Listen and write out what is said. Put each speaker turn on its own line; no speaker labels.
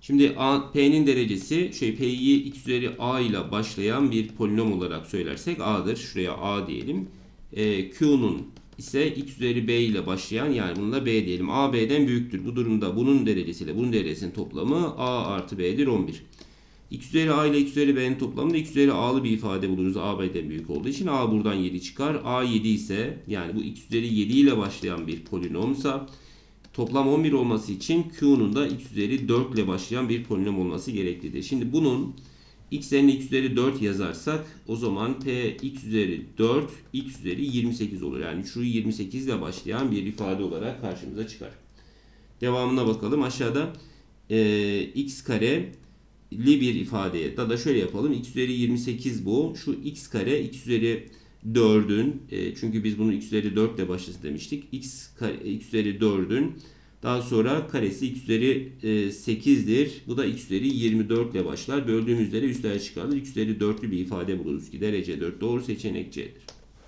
Şimdi P'nin derecesi şey P'yi x üzeri A ile başlayan bir polinom olarak söylersek A'dır. Şuraya A diyelim. E, Q'nun ise x üzeri B ile başlayan yani bununla B diyelim. A B'den büyüktür. Bu durumda bunun derecesiyle bunun derecesinin toplamı A artı B'dir 11. X üzeri A ile X üzeri B'nin toplamında X üzeri A'lı bir ifade buluruz. A B'den büyük olduğu için A buradan 7 çıkar. A 7 ise yani bu X üzeri 7 ile başlayan bir polinomsa toplam 11 olması için Q'nun da X üzeri 4 ile başlayan bir polinom olması gereklidir. Şimdi bunun X yerine X üzeri 4 yazarsak o zaman P X üzeri 4 X üzeri 28 olur. Yani şu 28 ile başlayan bir ifade olarak karşımıza çıkar. Devamına bakalım. Aşağıda e, x kare li bir ifadeye da da şöyle yapalım. x üzeri 28 bu. Şu x kare x üzeri 4'ün e, çünkü biz bunu x üzeri 4 ile başlasın demiştik. x kare, x üzeri 4'ün daha sonra karesi x üzeri e, 8'dir. Bu da x üzeri 24 ile başlar. Böldüğümüz üzere üstler çıkarılır. x üzeri 4'lü bir ifade buluruz ki derece 4 doğru seçenek C'dir.